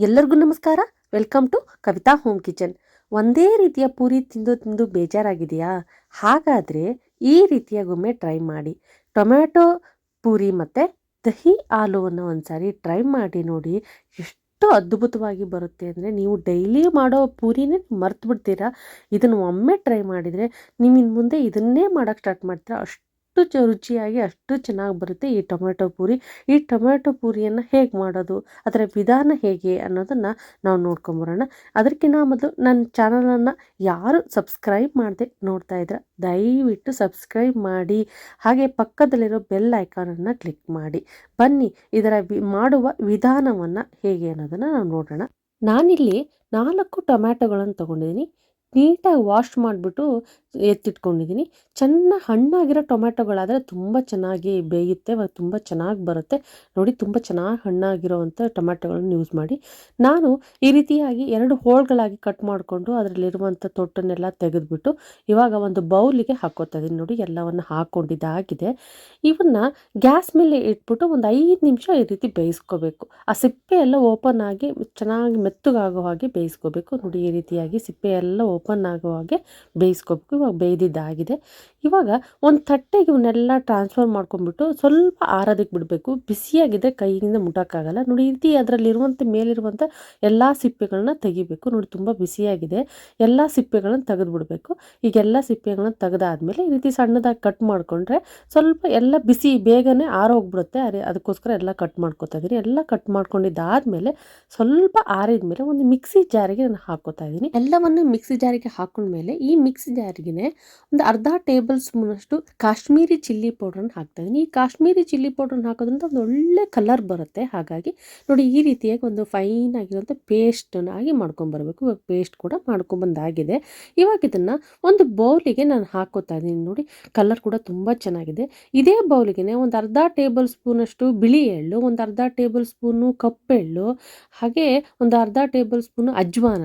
ಎಲ್ಲರಿಗೂ ನಮಸ್ಕಾರ. Welcome to Kavitha home kitchen ಒಂದೇ ರೀತಿಯ ಪೂರಿ ತಿಂದು ತಿಂದು ಬೇಜಾರಾಗಿದೆಯಾ ಹಾಗಾದರೆ ಈ ರೀತಿಯಾಗೊಮ್ಮೆ ಟ್ರೈ ಮಾಡಿ. ಟೊಮ್ಯಾಟೊ ಪೂರಿ ಮತ್ತು ದಹಿ ಆಲೂವನ್ನು ಒಂದ್ಸಾರಿ ಟ್ರೈ ಮಾಡಿ ನೋಡಿ ಎಷ್ಟು ಅದ್ಭುತವಾಗಿ ಬರುತ್ತೆ ಅಂದರೆ ನೀವು ಡೈಲಿ ಮಾಡೋ ಪೂರಿನೇ ಮರ್ತು ಬಿಡ್ತೀರಾ ಇದನ್ನು ಒಮ್ಮೆ ಟ್ರೈ ಮಾಡಿದರೆ ನೀವು ಇನ್ನು ಮುಂದೆ ಇದನ್ನೇ ಮಾಡೋಕ್ಕೆ ಸ್ಟಾರ್ಟ್ ಮಾಡ್ತೀರಾ. ಅಷ್ಟು ಚ ರುಚಿಯಾಗಿ ಅಷ್ಟು ಚೆನ್ನಾಗಿ ಬರುತ್ತೆ ಈ ಟೊಮೆಟೊ ಪೂರಿ. ಈ ಟೊಮೆಟೊ ಪೂರಿಯನ್ನು ಹೇಗೆ ಮಾಡೋದು, ಅದರ ವಿಧಾನ ಹೇಗೆ ಅನ್ನೋದನ್ನು ನಾವು ನೋಡ್ಕೊಂಬರೋಣ. ಅದಕ್ಕಿಂತ ಮೊದಲು ನನ್ನ ಚಾನಲನ್ನು ಯಾರು ಸಬ್ಸ್ಕ್ರೈಬ್ ಮಾಡದೆ ನೋಡ್ತಾ ಇದ್ರೆ, ದಯವಿಟ್ಟು ಸಬ್ಸ್ಕ್ರೈಬ್ ಮಾಡಿ, ಹಾಗೆ ಪಕ್ಕದಲ್ಲಿರೋ ಬೆಲ್ ಐಕಾನನ್ನು ಕ್ಲಿಕ್ ಮಾಡಿ. ಬನ್ನಿ, ಇದರ ಮಾಡುವ ವಿಧಾನವನ್ನು ಹೇಗೆ ಅನ್ನೋದನ್ನು ನಾವು ನೋಡೋಣ. ನಾನಿಲ್ಲಿ ನಾಲ್ಕು ಟೊಮ್ಯಾಟೊಗಳನ್ನು ತೊಗೊಂಡಿದ್ದೀನಿ. ನೀಟಾಗಿ ವಾಶ್ ಮಾಡಿಬಿಟ್ಟು ಎತ್ತಿಟ್ಕೊಂಡಿದ್ದೀನಿ. ಚೆನ್ನಾಗಿ ಹಣ್ಣಾಗಿರೋ ಟೊಮ್ಯಾಟೊಗಳಾದರೆ ತುಂಬ ಚೆನ್ನಾಗಿ ಬೇಯುತ್ತೆ ತುಂಬ ಚೆನ್ನಾಗಿ ಬರುತ್ತೆ. ನೋಡಿ, ತುಂಬ ಚೆನ್ನಾಗಿ ಹಣ್ಣಾಗಿರೋವಂಥ ಟೊಮ್ಯಾಟೊಗಳನ್ನು ಯೂಸ್ ಮಾಡಿ. ನಾನು ಈ ರೀತಿಯಾಗಿ ಎರಡು ಹೋಳ್ಗಳಾಗಿ ಕಟ್ ಮಾಡಿಕೊಂಡು ಅದರಲ್ಲಿರುವಂಥ ತೊಟ್ಟನ್ನೆಲ್ಲ ತೆಗೆದುಬಿಟ್ಟು ಇವಾಗ ಒಂದು ಬೌಲಿಗೆ ಹಾಕೋತಾ ಇದ್ದೀನಿ. ನೋಡಿ, ಎಲ್ಲವನ್ನು ಹಾಕ್ಕೊಂಡಿದ್ದಾಗಿದೆ ಇವನ್ನು ಗ್ಯಾಸ್ ಮೇಲೆ ಇಟ್ಬಿಟ್ಟು ಒಂದು ಐದು ನಿಮಿಷ ಈ ರೀತಿ ಬೇಯಿಸ್ಕೋಬೇಕು. ಆ ಸಿಪ್ಪೆ ಎಲ್ಲ ಓಪನ್ ಆಗಿ ಚೆನ್ನಾಗಿ ಮೆತ್ತಗಾಗೋ ಹಾಗೆ ಬೇಯಿಸ್ಕೋಬೇಕು. ನೋಡಿ, ಈ ರೀತಿಯಾಗಿ ಸಿಪ್ಪೆ ಎಲ್ಲ ಓಪನ್ ಆಗೋ ಹಾಗೆ ಬೇಯಿಸ್ಕೋಬೇಕು. ಬೇಯ್ದಿದ್ದಾಗಿದೆ ಇವಾಗ ಒಂದು ತಟ್ಟೆಗೆ ಇವನ್ನೆಲ್ಲ ಟ್ರಾನ್ಸ್ಫರ್ ಮಾಡ್ಕೊಂಡ್ಬಿಟ್ಟು ಸ್ವಲ್ಪ ಆರೋದಕ್ಕೆ ಬಿಡಬೇಕು. ಬಿಸಿಯಾಗಿದೆ, ಕೈಯಿಂದ ಮುಟ್ಟೋಕ್ಕಾಗಲ್ಲ ನೋಡಿ, ಈ ರೀತಿ ಅದರಲ್ಲಿರುವಂಥ ಮೇಲಿರುವಂಥ ಎಲ್ಲ ಸಿಪ್ಪೆಗಳನ್ನ ತೆಗಿಬೇಕು. ನೋಡಿ, ತುಂಬ ಬಿಸಿಯಾಗಿದೆ. ಎಲ್ಲ ಸಿಪ್ಪೆಗಳನ್ನ ತೆಗೆದುಬಿಡಬೇಕು. ಈಗ ಎಲ್ಲ ಸಿಪ್ಪೆಗಳನ್ನ ತೆಗೆದಾದ್ಮೇಲೆ ಈ ರೀತಿ ಸಣ್ಣದಾಗಿ ಕಟ್ ಮಾಡಿಕೊಂಡ್ರೆ ಸ್ವಲ್ಪ ಎಲ್ಲ ಬಿಸಿ, ಬೇಗನೆ ಆರೋಗ್ಬಿಡುತ್ತೆ. ಅದೇ ಅದಕ್ಕೋಸ್ಕರ ಎಲ್ಲ ಕಟ್ ಮಾಡ್ಕೊತಾ ಇದ್ದೀನಿ ಎಲ್ಲ ಕಟ್ ಮಾಡ್ಕೊಂಡಿದ್ದಾದ್ಮೇಲೆ ಸ್ವಲ್ಪ ಆರಿದ ಮೇಲೆ ಒಂದು ಮಿಕ್ಸಿ ಜಾರಿಗೆ ನಾನು ಹಾಕೋತಾ ಇದ್ದೀನಿ ಎಲ್ಲವನ್ನು ಮಿಕ್ಸಿ ಜಾರಿಗೆ ಹಾಕೊಂಡ್ಮೇಲೆ ಈ ಮಿಕ್ಸಿ ಜಾರಿಗೆ ಒಂದು ಅರ್ಧ ಟೇಬಲ್ ಸ್ಪೂನಷ್ಟು ಕಾಶ್ಮೀರಿ ಚಿಲ್ಲಿ ಪೌಡ್ರನ್ನ ಹಾಕ್ತಾ ಇದ್ದೀನಿ ಈ ಕಾಶ್ಮೀರಿ ಚಿಲ್ಲಿ ಪೌಡ್ರನ್ನ ಹಾಕೋದ್ರಿಂದ ಒಂದು ಒಳ್ಳೆ ಕಲರ್ ಬರುತ್ತೆ. ಹಾಗಾಗಿ ನೋಡಿ ಈ ರೀತಿಯಾಗಿ ಒಂದು ಫೈನ್ ಆಗಿರುವಂಥ ಪೇಸ್ಟನ್ನಾಗಿ ಮಾಡ್ಕೊಂಬರ್ಬೇಕು ಇವಾಗ ಪೇಸ್ಟ್ ಕೂಡ ಮಾಡ್ಕೊಂಬಂದಾಗಿದೆ ಇವಾಗ ಇದನ್ನು ಒಂದು ಬೌಲಿಗೆ ನಾನು ಹಾಕೋತಾ ಇದ್ದೀನಿ ನೋಡಿ. ಕಲರ್ ಕೂಡ ತುಂಬ ಚೆನ್ನಾಗಿದೆ. ಇದೇ ಬೌಲಿಗೆ ಒಂದು ಅರ್ಧ ಟೇಬಲ್ ಸ್ಪೂನಷ್ಟು ಬಿಳಿ ಎಳ್ಳು, ಒಂದು ಅರ್ಧ ಟೇಬಲ್ ಸ್ಪೂನು ಕಪ್ಪೆಳ್ಳು ಹಾಗೆ ಒಂದು ಅರ್ಧ ಟೇಬಲ್ ಸ್ಪೂನು ಅಜ್ವಾನ,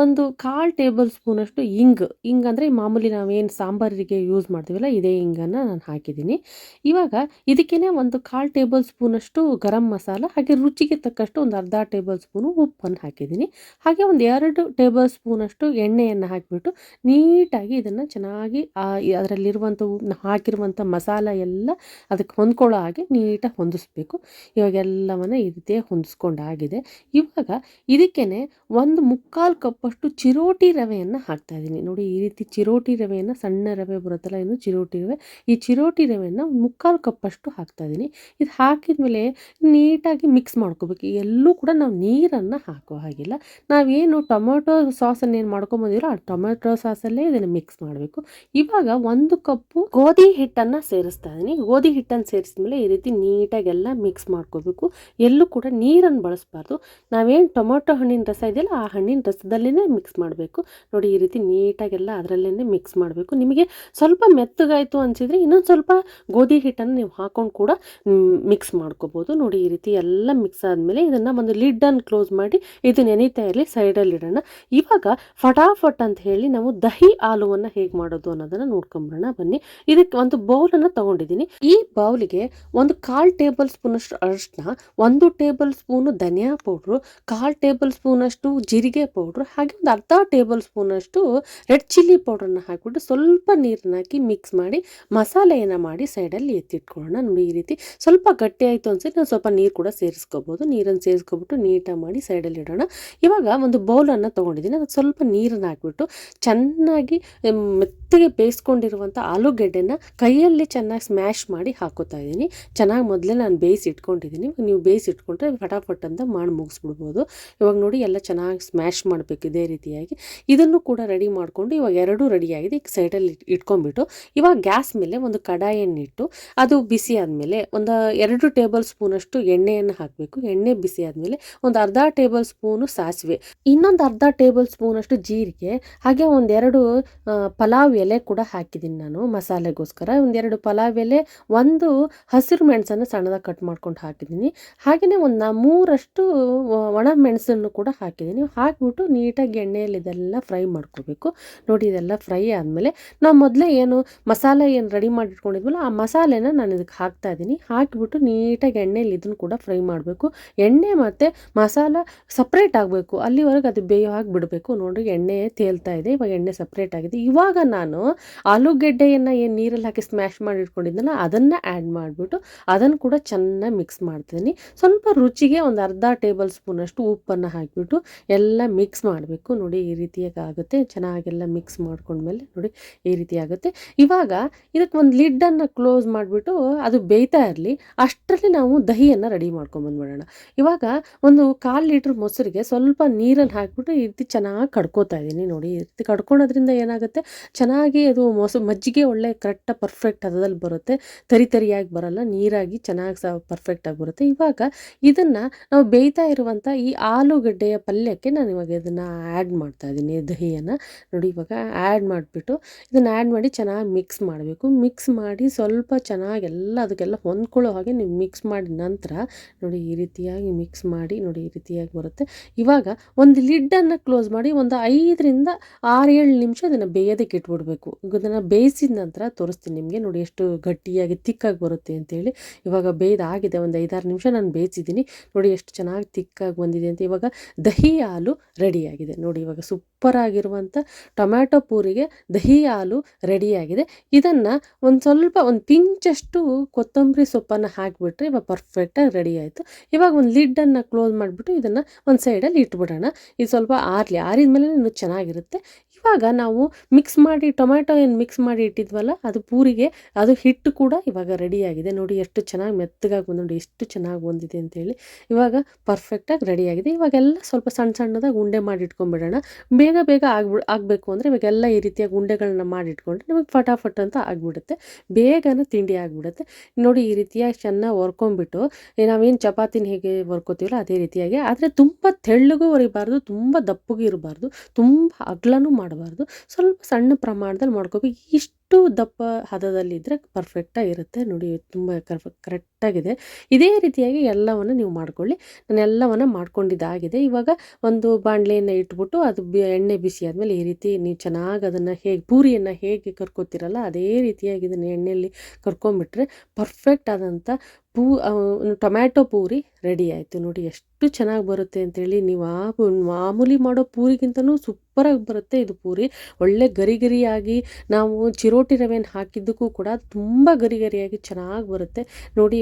ಒಂದು ಕಾಲು ಟೇಬಲ್ ಸ್ಪೂನಷ್ಟು ಇಂಗ್. ಇಂಗ್ ಅಂದರೆ ಮಾಮೂಲಿ ನಾವೇನು ಸಾಂಬಾರಿಗೆ ಯೂಸ್ ಮಾಡ್ತೀವಲ್ಲ, ಇದೇ ಹಿಂಗನ್ನು ನಾನು ಹಾಕಿದ್ದೀನಿ. ಇವಾಗ ಇದಕ್ಕೇ ಒಂದು ಕಾಲು ಟೇಬಲ್ ಸ್ಪೂನಷ್ಟು ಗರಂ ಮಸಾಲ, ಹಾಗೆ ರುಚಿಗೆ ತಕ್ಕಷ್ಟು ಒಂದು ಅರ್ಧ ಟೇಬಲ್ ಸ್ಪೂನು ಉಪ್ಪನ್ನು ಹಾಕಿದ್ದೀನಿ. ಹಾಗೆ ಒಂದು ಎರಡು ಟೇಬಲ್ ಸ್ಪೂನಷ್ಟು ಎಣ್ಣೆಯನ್ನು ಹಾಕಿಬಿಟ್ಟು ನೀಟಾಗಿ ಇದನ್ನು ಚೆನ್ನಾಗಿ ಅದರಲ್ಲಿರುವಂಥ ಹಾಕಿರುವಂಥ ಮಸಾಲ ಎಲ್ಲ ಅದಕ್ಕೆ ಹೊಂದ್ಕೊಳ್ಳೋ ಹಾಗೆ ನೀಟಾಗಿ ಹೊಂದಿಸ್ಬೇಕು. ಇವಾಗ ಎಲ್ಲವನ್ನು ಈ ರೀತಿ ಹೊಂದಿಸ್ಕೊಂಡಾಗಿದೆ ಇವಾಗ ಇದಕ್ಕೇ ಒಂದು ಮುಕ್ಕಾಲು ಕಪ್ಪಷ್ಟು ಚಿರೋಟಿ ರವೆಯನ್ನು ಹಾಕ್ತಾ ಇದ್ದೀನಿ. ನೋಡಿ, ಈ ರೀತಿ ಚಿರೋಟಿ ರವೆಯನ್ನು ಸಣ್ಣ ರವೆ ಬರುತ್ತಲ್ಲ ಇನ್ನು ಚಿರೋಟಿ ರವೆ ಈ ಚಿರೋಟಿ ರವೆನ ಮುಕ್ಕಾಲು ಕಪ್ಪಷ್ಟು ಹಾಕ್ತಾ ಇದ್ದೀನಿ. ಇದು ಹಾಕಿದ ಮೇಲೆ ನೀಟಾಗಿ ಮಿಕ್ಸ್ ಮಾಡ್ಕೋಬೇಕು. ಎಲ್ಲೂ ಕೂಡ ನಾವು ನೀರನ್ನು ಹಾಕೋ ಹಾಗಿಲ್ಲ. ನಾವೇನು ಟೊಮೊಟೊ ಸಾಸನ್ನು ಏನು ಮಾಡ್ಕೊಂಬಂದಿರೋ ಆ ಟೊಮೆಟೊ ಸಾಸಲ್ಲೇ ಇದನ್ನು ಮಿಕ್ಸ್ ಮಾಡಬೇಕು. ಇವಾಗ ಒಂದು ಕಪ್ಪು ಗೋಧಿ ಹಿಟ್ಟನ್ನು ಸೇರಿಸ್ತಾ ಇದ್ದೀನಿ. ಗೋಧಿ ಹಿಟ್ಟನ್ನು ಸೇರಿಸಿದ್ಮೇಲೆ ಈ ರೀತಿ ನೀಟಾಗಿ ಎಲ್ಲ ಮಿಕ್ಸ್ ಮಾಡ್ಕೋಬೇಕು. ಎಲ್ಲೂ ಕೂಡ ನೀರನ್ನು ಬಳಸಬಾರ್ದು. ನಾವೇನು ಟೊಮೊಟೊ ಹಣ್ಣಿನ ರಸ ಇದೆಯಲ್ಲ ಆ ಹಣ್ಣಿನ ರಸದಲ್ಲೇ ಮಿಕ್ಸ್ ಮಾಡಬೇಕು. ನೋಡಿ ಈ ರೀತಿ ನೀಟಾಗೆಲ್ಲ ಅದರಲ್ಲೇ ಮಿಕ್ಸ್ ಮಾಡಬೇಕು. ನಿಮಗೆ ಸ್ವಲ್ಪ ಮೆತ್ತಗಾಯಿತು ಅನಿಸಿದರೆ ಇನ್ನೊಂದು ಸ್ವಲ್ಪ ಗೋಧಿ ಹಿಟ್ಟನ್ನು ನೀವು ಹಾಕೊಂಡು ಕೂಡ ಮಿಕ್ಸ್ ಮಾಡ್ಕೋಬೋದು. ನೋಡಿ, ಈ ರೀತಿ ಎಲ್ಲ ಮಿಕ್ಸ್ ಆದಮೇಲೆ ಇದನ್ನು ಒಂದು ಲಿಡ್ಡನ್ನು ಕ್ಲೋಸ್ ಮಾಡಿ ಇದು ನೆನೀತಾ ಇರಲಿ ಸೈಡಲ್ಲಿ ಇಡೋಣ. ಇವಾಗ ಫಟಾಫಟ್ ಅಂತ ಹೇಳಿ ನಾವು ದಹಿ ಹಾಲುವನ್ನು ಹೇಗೆ ಮಾಡೋದು ಅನ್ನೋದನ್ನು ನೋಡ್ಕೊಂಬರೋಣ. ಬನ್ನಿ. ಇದಕ್ಕೆ ಒಂದು ಬೌಲನ್ನು ತೊಗೊಂಡಿದ್ದೀನಿ. ಈ ಬೌಲಿಗೆ ಒಂದು ಕಾಲು ಟೇಬಲ್ ಸ್ಪೂನಷ್ಟು ಅರಿಶಿನ, ಒಂದು ಟೇಬಲ್ ಸ್ಪೂನು ಧನಿಯಾ ಪೌಡ್ರು, ಕಾಲು ಟೇಬಲ್ ಸ್ಪೂನಷ್ಟು ಜೀರಿಗೆ ಪೌಡ್ರು, ಹಾಗೆ ಒಂದು ಅರ್ಧ ಟೇಬಲ್ ಸ್ಪೂನಷ್ಟು ರೆಡ್ ಚಿಲ್ಲಿ ಪೌಡ್ರನ್ನ ಹಾಕಿಬಿಟ್ಟು ಸ್ವಲ್ಪ ನೀರನ್ನ ಹಾಕಿ ಮಿಕ್ಸ್ ಮಾಡಿ ಮಸಾಲೆಯನ್ನು ಮಾಡಿ ಸೈಡಲ್ಲಿ ಎತ್ತಿಟ್ಕೊಳ್ಳೋಣ. ನೋಡಿ ಈ ರೀತಿ ಸ್ವಲ್ಪ ಗಟ್ಟಿ ಆಯಿತು ನಾನು ನಾವು ಸ್ವಲ್ಪ ನೀರು ಕೂಡ ಸೇರಿಸ್ಕೋಬೋದು. ನೀರನ್ನು ಸೇರಿಸ್ಕೊಬಿಟ್ಟು ನೀಟಾಗಿ ಮಾಡಿ ಸೈಡಲ್ಲಿ ಇಡೋಣ. ಇವಾಗ ಒಂದು ಬೌಲನ್ನು ತೊಗೊಂಡಿದ್ದೀನಿ. ಅದಕ್ಕೆ ಸ್ವಲ್ಪ ನೀರನ್ನು ಹಾಕ್ಬಿಟ್ಟು ಚೆನ್ನಾಗಿ ಮೆತ್ತಗೆ ಬೇಯಿಸ್ಕೊಂಡಿರುವಂಥ ಆಲೂಗೆಡ್ಡೆನ ಕೈಯಲ್ಲಿ ಚೆನ್ನಾಗಿ ಸ್ಮ್ಯಾಶ್ ಮಾಡಿ ಹಾಕೋತಾ ಇದ್ದೀನಿ. ಚೆನ್ನಾಗಿ ಮೊದಲೇ ನಾನು ಬೇಯಿಸಿ ಇಟ್ಕೊಂಡಿದ್ದೀನಿ ನೀವು ಬೇಯಿಸಿ ಇಟ್ಕೊಂಡ್ರೆ ಫಟಾಫಟ್ ಅಂತ ಮಾಡಿ ಮುಗಿಸ್ಬಿಡ್ಬೋದು. ಇವಾಗ ನೋಡಿ ಎಲ್ಲ ಚೆನ್ನಾಗಿ ಸ್ಮ್ಯಾಶ್ ಮಾಡಬೇಕು ಇದೇ ರೀತಿಯಾಗಿ. ಇದನ್ನು ಕೂಡ ರೆಡಿ ಮಾಡಿಕೊಂಡು ಇವಾಗ ಎರಡೂ ರೆಡಿಯಾಗಿದೆ ಈಗ ಸೈಡಲ್ಲಿ ಇಟ್ಕೊಂಡ್ಬಿಟ್ಟು ಇವಾಗ ಗ್ಯಾಸ್ ಮೇಲೆ ಒಂದು ಕಡಾಯಿಯನ್ನಿಟ್ಟು ಅದು ಬಿಸಿ ಆದಮೇಲೆ ಒಂದು ಎರಡು ಟೇಬಲ್ ಸ್ಪೂನಷ್ಟು ಎಣ್ಣೆಯನ್ನು ಹಾಕಬೇಕು. ಎಣ್ಣೆ ಬಿಸಿ ಆದಮೇಲೆ ಒಂದು ಅರ್ಧ ಟೇಬಲ್ ಸ್ಪೂನು ಸಾಸಿವೆ. ಇನ್ನೊಂದು ಅರ್ಧ ಟೇಬಲ್ ಸ್ಪೂನಷ್ಟು ಜೀರಿಗೆ, ಹಾಗೆ ಒಂದೆರಡು ಪಲಾವ್ ಎಲೆ ಕೂಡ ಹಾಕಿದ್ದೀನಿ ನಾನು ಮಸಾಲೆಗೋಸ್ಕರ. ಒಂದೆರಡು ಪಲಾವ್ ಎಲೆ, ಒಂದು ಹಸಿರು ಮೆಣಸನ್ನು ಸಣ್ಣದಾಗಿ ಕಟ್ ಮಾಡ್ಕೊಂಡು ಹಾಕಿದ್ದೀನಿ. ಹಾಗೆಯೇ ಒಂದು ನಾ, ಮೂರಷ್ಟು ಒಣ ಮೆಣಸನ್ನು ಕೂಡ ಹಾಕಿದ್ದೀನಿ. ಹಾಕಿಬಿಟ್ಟು ನೀಟಾಗಿ ಎಣ್ಣೆಯಲ್ಲಿ ಇದೆಲ್ಲ ಫ್ರೈ ಮಾಡ್ಕೋಬೇಕು. ನೋಡಿ ಇದೆಲ್ಲ ಫ್ರೈ ಆದಮೇಲೆ ನಾವು ಮೊದಲೇ ಏನು ಮಸಾಲೆ ಏನು ರೆಡಿ ಮಾಡಿ ಇಟ್ಕೊಂಡಿದ್ವಲ್ಲ ಆ ಮಸಾಲೆನ ನಾನು ಇದಕ್ಕೆ ಹಾಕ್ತಾ ಇದ್ದೀನಿ. ಹಾಕಿಬಿಟ್ಟು ನೀಟಾಗಿ ಎಣ್ಣೆಯಲ್ಲಿ ಇದನ್ನು ಕೂಡ ಫ್ರೈ ಮಾಡಬೇಕು. ಎಣ್ಣೆ ಮತ್ತು ಮಸಾಲ ಸಪ್ರೇಟ್ ಆಗಬೇಕು. ಅಲ್ಲಿವರೆಗೆ ಅದು ಬೇಯೋ ಹಾಕಿ ಬಿಡಬೇಕು. ನೋಡಿ ಎಣ್ಣೆ ತೇಲ್ತಾ ಇದೆ, ಇವಾಗ ಎಣ್ಣೆ ಸಪ್ರೇಟ್ ಆಗಿದೆ. ಇವಾಗ ನಾನು ಆಲೂಗೆಡ್ಡೆಯನ್ನು ಏನು ನೀರಲ್ಲಿ ಹಾಕಿ ಸ್ಮ್ಯಾಶ್ ಮಾಡಿ ಇಟ್ಕೊಂಡಿದ್ನಲ್ಲ ಅದನ್ನು ಆ್ಯಡ್ ಮಾಡಿಬಿಟ್ಟು ಅದನ್ನು ಕೂಡ ಚೆನ್ನಾಗಿ ಮಿಕ್ಸ್ ಮಾಡ್ತೀನಿ ಸ್ವಲ್ಪ ರುಚಿಗೆ ಒಂದು ಅರ್ಧ ಟೇಬಲ್ ಸ್ಪೂನಷ್ಟು ಉಪ್ಪನ್ನು ಹಾಕಿಬಿಟ್ಟು ಎಲ್ಲ ಮಿಕ್ಸ್ ಮಾಡಬೇಕು. ನೋಡಿ, ಈ ರೀತಿಯಾಗಿ ಆಗುತ್ತೆ. ಚೆನ್ನಾಗೆಲ್ಲ ಮಿಕ್ಸ್ ಮಾಡ್ಕೊಂಡ್ಮೇಲೆ, ನೋಡಿ, ಈ ರೀತಿ ಆಗುತ್ತೆ. ಇವಾಗ ಇದಕ್ಕೆ ಒಂದು ಲಿಡ್ಡನ್ನು ಕ್ಲೋಸ್ ಮಾಡಿಬಿಟ್ಟು ಅದು ಬೇಯ್ತಾ ಇರಲಿ, ಅಷ್ಟರಲ್ಲಿ ನಾವು ದಹಿಯನ್ನು ರೆಡಿ ಮಾಡ್ಕೊಂಬಂದ್ಬಿಡೋಣ ಇವಾಗ ಒಂದು ಕಾಲು ಲೀಟ್ರ್ ಮೊಸರಿಗೆ ಸ್ವಲ್ಪ ನೀರನ್ನು ಹಾಕಿಬಿಟ್ಟು ಈ ರೀತಿ ಚೆನ್ನಾಗಿ ಕಡ್ಕೋತಾ ಇದ್ದೀನಿ ನೋಡಿ. ಈ ರೀತಿ ಕಡ್ಕೊಳೋದ್ರಿಂದ ಏನಾಗುತ್ತೆ? ಚೆನ್ನಾಗಿ ಅದು ಮೊಸ, ಮಜ್ಜಿಗೆ ಒಳ್ಳೆ ಕರೆಕ್ಟಾಗಿ ಪರ್ಫೆಕ್ಟ್ ಅದರಲ್ಲಿ ಬರುತ್ತೆ. ತರಿ ತರಿಯಾಗಿ ಬರಲ್ಲ, ನೀರಾಗಿ ಚೆನ್ನಾಗಿ ಸಹ ಪರ್ಫೆಕ್ಟಾಗಿ ಬರುತ್ತೆ. ಇವಾಗ ಇದನ್ನು ನಾವು ಬೇಯ್ತಾ ಇರುವಂಥ ಈ ಆಲೂಗಡ್ಡೆಯ ಪಲ್ಯಕ್ಕೆ ನಾನು ಇವಾಗ ಇದನ್ನು ಆ್ಯಡ್ ಮಾಡ್ತಾ ಇದ್ದೀನಿ, ದಹಿಯನ್ನು. ನೋಡಿ ಇವಾಗ ಆ್ಯಡ್ ಮಾಡಿಬಿಟ್ಟು ಇದನ್ನು ಆ್ಯಡ್ ಮಾಡಿ ಚೆನ್ನಾಗಿ ಮಿಕ್ಸ್ ಮಾಡಬೇಕು. ಮಿಕ್ಸ್ ಮಾಡಿ ಸ್ವಲ್ಪ ಚೆನ್ನಾಗಿ ಎಲ್ಲ ಅದಕ್ಕೆಲ್ಲ ಹೊಂದ್ಕೊಳ್ಳೋ ಹಾಗೆ ನೀವು ಮಿಕ್ಸ್ ಮಾಡಿದ ನಂತರ ನೋಡಿ ಈ ರೀತಿಯಾಗಿ ಮಿಕ್ಸ್ ಮಾಡಿ ನೋಡಿ ಈ ರೀತಿಯಾಗಿ ಬರುತ್ತೆ. ಇವಾಗ ಒಂದು ಲಿಡ್ಡನ್ನು ಕ್ಲೋಸ್ ಮಾಡಿ ಒಂದು ಐದರಿಂದ ಆರು, ಏಳು ನಿಮಿಷ ಅದನ್ನು ಬೇಯೋದಕ್ಕೆ ಇಟ್ಬಿಡ್ಬೇಕು. ಅದನ್ನು ಬೇಯಿಸಿದ ನಂತರ ತೋರಿಸ್ತೀನಿ ನಿಮಗೆ. ನೋಡಿ ಎಷ್ಟು ಗಟ್ಟಿಯಾಗಿ ತಿಕ್ಕಾಗಿ ಬರುತ್ತೆ ಅಂತೇಳಿ. ಇವಾಗ ಬೇಯ್ದಾಗಿದೆ, ಒಂದು ಐದಾರು ನಿಮಿಷ ನಾನು ಬೇಯಿಸಿದ್ದೀನಿ. ನೋಡಿ ಎಷ್ಟು ಚೆನ್ನಾಗಿ ತಿಕ್ಕಾಗಿ ಬಂದಿದೆ ಅಂತ. ಇವಾಗ ದಹಿ ಹಾಲು ರೆಡಿಯಾಗಿದೆ ನೋಡಿ ಇವಾಗ ಸೂಪರ್ ಆಗಿರುವಂಥ ಟೊಮ್ಯಾಟೊ ಪೂರಿಗೆ ದಹಿ ಹಾಲು ರೆಡಿಯಾಗಿದೆ. ಇದನ್ನು ಒಂದು ಸ್ವಲ್ಪ ಒಂದು ಪಿಂಚಷ್ಟು ಕೊತ್ತಂಬರಿ ಸೊಪ್ಪನ್ನು ಹಾಕಿಬಿಟ್ರೆ ಇವಾಗ ಪರ್ಫೆಕ್ಟಾಗಿ ರೆಡಿ ಆಯಿತು. ಇವಾಗ ಒಂದು ಲಿಡ್ಡನ್ನು ಕ್ಲೋಸ್ ಮಾಡಿಬಿಟ್ಟು ಇದನ್ನು ಒಂದು ಸೈಡಲ್ಲಿ ಇಟ್ಬಿಡೋಣ. ಇದು ಸ್ವಲ್ಪ ಆರಲಿ ಆರಿದ ಮೇಲೆ ಇನ್ನೂ ಚೆನ್ನಾಗಿರುತ್ತೆ. ಇವಾಗ ನಾವು ಮಿಕ್ಸ್ ಮಾಡಿ ಟೊಮ್ಯಾಟೊ ಏನು ಮಿಕ್ಸ್ ಮಾಡಿ ಇಟ್ಟಿದ್ವಲ್ಲ, ಅದು ಪೂರಿಗೆ ಅದು ಹಿಟ್ಟು ಕೂಡ ಇವಾಗ ರೆಡಿಯಾಗಿದೆ ನೋಡಿ ಎಷ್ಟು ಚೆನ್ನಾಗಿ ಮೆತ್ತಗಾಗಿ ಬಂದು ನೋಡಿ ಎಷ್ಟು ಚೆನ್ನಾಗಿ ಬಂದಿದೆ ಅಂತೇಳಿ ಇವಾಗ ಪರ್ಫೆಕ್ಟಾಗಿ ರೆಡಿಯಾಗಿದೆ ಇವಾಗೆಲ್ಲ ಸ್ವಲ್ಪ ಸಣ್ಣ ಸಣ್ಣದಾಗಿ ಉಂಡೆ ಮಾಡಿ ಇಟ್ಕೊಂಡ್ಬಿಡೋಣ. ಬೇಗ ಬೇಗ ಆಗ್ಬಿ, ಆಗಬೇಕು ಅಂದರೆ ಇವಾಗೆಲ್ಲ ಈ ರೀತಿಯಾಗಿ ಉಂಡೆಗಳನ್ನ ಮಾಡಿಟ್ಕೊಂಡ್ರೆ ನಮಗೆ ಫಟಾಫಟ್ ಅಂತ ಆಗಿಬಿಡುತ್ತೆ. ಬೇಗನೆ ತಿಂಡಿ ಆಗಿಬಿಡುತ್ತೆ. ನೋಡಿ ಈ ರೀತಿಯಾಗಿ ಚೆನ್ನಾಗಿ ಒರ್ಕೊಂಡ್ಬಿಟ್ಟು ನಾವೇನು ಚಪಾತಿನ ಹೇಗೆ ಹೊರ್ಕೋತೀವಲ್ಲ ಅದೇ ರೀತಿಯಾಗಿ, ಆದರೆ ತುಂಬ ತೆಳ್ಳಗೂ ಹೊರಿಬಾರ್ದು ತುಂಬ ದಪ್ಪಗೂ ಇರಬಾರ್ದು, ತುಂಬ ಅಗ್ಲನೂ ಮಾಡಬಾರ್ದು. ಸ್ವಲ್ಪ ಸಣ್ಣ ಪ್ರಮಾಣದಲ್ಲಿ ಮಾಡ್ಕೋಬೇಕು. ಇಷ್ಟು ದಪ್ಪ ಹದದಲ್ಲಿದ್ದರೆ ಪರ್ಫೆಕ್ಟಾಗಿರುತ್ತೆ ನೋಡಿ ತುಂಬ ಕರೆಕ್ಟಾಗಿದೆ. ಇದೇ ರೀತಿಯಾಗಿ ಎಲ್ಲವನ್ನು ನೀವು ಮಾಡ್ಕೊಳ್ಳಿ. ನಾನು ಎಲ್ಲವನ್ನು ಮಾಡ್ಕೊಂಡಿದ್ದಾಗಿದೆ. ಇವಾಗ ಒಂದು ಬಾಣಲೆಯನ್ನು ಇಟ್ಬಿಟ್ಟು ಅದು ಎಣ್ಣೆ ಬಿಸಿ ಆದಮೇಲೆ ಈ ರೀತಿ ನೀವು ಚೆನ್ನಾಗಿ ಅದನ್ನು ಹೇಗೆ ಪೂರಿಯನ್ನು ಹೇಗೆ ಕರ್ಕೋತಿರಲ್ಲ, ಅದೇ ರೀತಿಯಾಗಿ ಇದನ್ನು ಎಣ್ಣೆಯಲ್ಲಿ ಕರ್ಕೊಂಬಿಟ್ರೆ ಪರ್ಫೆಕ್ಟ್ ಆದಂಥ ಪೂ ಟೊಮ್ಯಾಟೊ ಪೂರಿ ರೆಡಿ ಆಯಿತು. ನೋಡಿ ಎಷ್ಟು ಚೆನ್ನಾಗಿ ಬರುತ್ತೆ ಅಂತೇಳಿ ನೀವು ಆ ಮಾಮೂಲಿ ಮಾಡೋ ಪೂರಿಗಿಂತನೂ ಸೂಪರಾಗಿ ಬರುತ್ತೆ ಇದು ಪೂರಿ. ಒಳ್ಳೆ ಗರಿ ಗರಿಯಾಗಿ ನಾವು ಚಿರೋಟಿ ರವೆನ ಹಾಕಿದ್ದಕ್ಕೂ ಕೂಡ ತುಂಬ ಗರಿ ಗರಿಯಾಗಿ ಚೆನ್ನಾಗಿ ಬರುತ್ತೆ. ನೋಡಿ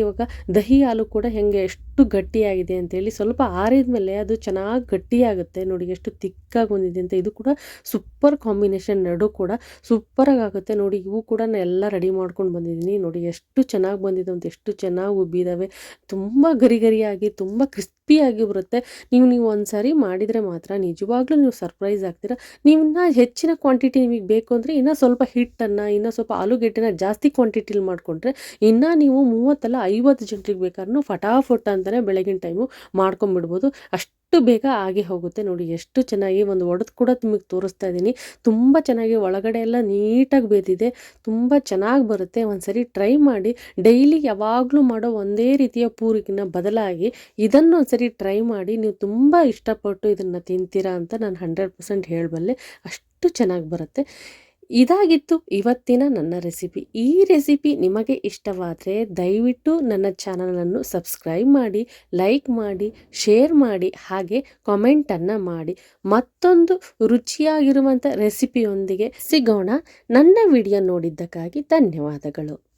ದಹಿ ಹಾಲು ಕೂಡ ಹೆಂಗೆ ಎಷ್ಟು ಗಟ್ಟಿಯಾಗಿದೆ ಅಂತೇಳಿ ಸ್ವಲ್ಪ ಆರಿದ ಮೇಲೆ ಅದು ಚೆನ್ನಾಗಿ ಗಟ್ಟಿಯಾಗುತ್ತೆ. ನೋಡಿ ಎಷ್ಟು ತಿಕ್ಕಾಗಿ ಬಂದಿದೆ ಅಂತ. ಇದು ಕೂಡ ಸೂಪರ್ ಕಾಂಬಿನೇಷನ್ ನಡು ಕೂಡ ಸೂಪರಾಗಿ ಆಗುತ್ತೆ. ನೋಡಿ ಇವು ಕೂಡ ನಾನು ಎಲ್ಲ ರೆಡಿ ಮಾಡ್ಕೊಂಡು ಬಂದಿದ್ದೀನಿ. ನೋಡಿ ಎಷ್ಟು ಚೆನ್ನಾಗಿ ಬಂದಿದೆ ಅಂತ. ಎಷ್ಟು ಚೆನ್ನಾಗಿ ಉಬ್ಬಿದ್ದಾವೆ ತುಂಬ ಗರಿ ಗರಿಯಾಗಿ ತುಂಬ ಕ್ರಿಸ್ಪಿಯಾಗಿ ಬರುತ್ತೆ. ನೀವು ನೀವು ಒಂದು ಸಾರಿ ಮಾಡಿದರೆ ಮಾತ್ರ ನಿಜವಾಗ್ಲೂ ನೀವು ಸರ್ಪ್ರೈಸ್ ಆಗ್ತೀರಾ. ನೀವು ಇನ್ನೂ ಹೆಚ್ಚಿನ ಕ್ವಾಂಟಿಟಿ ನಿಮಗೆ ಬೇಕು ಅಂದರೆ ಇನ್ನೂ ಸ್ವಲ್ಪ ಹಿಟ್ಟನ್ನು, ಇನ್ನೂ ಸ್ವಲ್ಪ ಆಲೂಗೆಡ್ಡೆನ ಜಾಸ್ತಿ ಕ್ವಾಂಟಿಟಿಲಿ ಮಾಡಿಕೊಂಡ್ರೆ ಇನ್ನೂ ನೀವು ಮೂವತ್ತಲ್ಲ ಐವತ್ತು ಜನರಿಗೆ ಬೇಕಾದ್ರೂ ಫಟಾಫಟ್ ಅಂತಲೇ ಬೆಳಗಿನ ಟೈಮು ಮಾಡ್ಕೊಂಬಿಡ್ಬೋದು ಅಷ್ಟು ಬೇಗ ಆಗಿ ಹೋಗುತ್ತೆ ನೋಡಿ, ಎಷ್ಟು ಚೆನ್ನಾಗಿ ಒಂದು ಒಡೆದು ಕೂಡ ನಿಮಗೆ ತೋರಿಸ್ತಾ ಇದ್ದೀನಿ ತುಂಬ ಚೆನ್ನಾಗಿ ಒಳಗಡೆ ಎಲ್ಲ ನೀಟಾಗಿ ಬೇದಿದೆ, ತುಂಬ ಚೆನ್ನಾಗಿ ಬರುತ್ತೆ. ಒಂದು ಸರಿ ಟ್ರೈ ಮಾಡಿ ಡೈಲಿ ಯಾವಾಗಲೂ ಮಾಡೋ ಒಂದೇ ರೀತಿಯ ಪೂರಿಗಿನ ಬದಲಾಗಿ ಇದನ್ನು ಒಂದ್ಸರಿ ಟ್ರೈ ಮಾಡಿ, ನೀವು ತುಂಬ ಇಷ್ಟಪಟ್ಟು ಇದನ್ನು ತಿಂತೀರಾ ಅಂತ ನಾನು ಹಂಡ್ರೆಡ್ ಪರ್ಸೆಂಟ್ ಹೇಳಬಲ್ಲೆ, ಅಷ್ಟು ಚೆನ್ನಾಗಿ ಬರುತ್ತೆ. ಇದಾಗಿತ್ತು ಇವತ್ತಿನ ನನ್ನ ರೆಸಿಪಿ. ಈ ರೆಸಿಪಿ ನಿಮಗೆ ಇಷ್ಟವಾದರೆ ದಯವಿಟ್ಟು ನನ್ನ ಚಾನಲನ್ನು ಸಬ್ಸ್ಕ್ರೈಬ್ ಮಾಡಿ, ಲೈಕ್ ಮಾಡಿ, ಶೇರ್ ಮಾಡಿ, ಹಾಗೆ ಕಾಮೆಂಟನ್ನು ಮಾಡಿ. ಮತ್ತೊಂದು ರುಚಿಯಾಗಿರುವಂಥ ರೆಸಿಪಿಯೊಂದಿಗೆ ಸಿಗೋಣ. ನನ್ನ ವಿಡಿಯೋ ನೋಡಿದ್ದಕ್ಕಾಗಿ ಧನ್ಯವಾದಗಳು.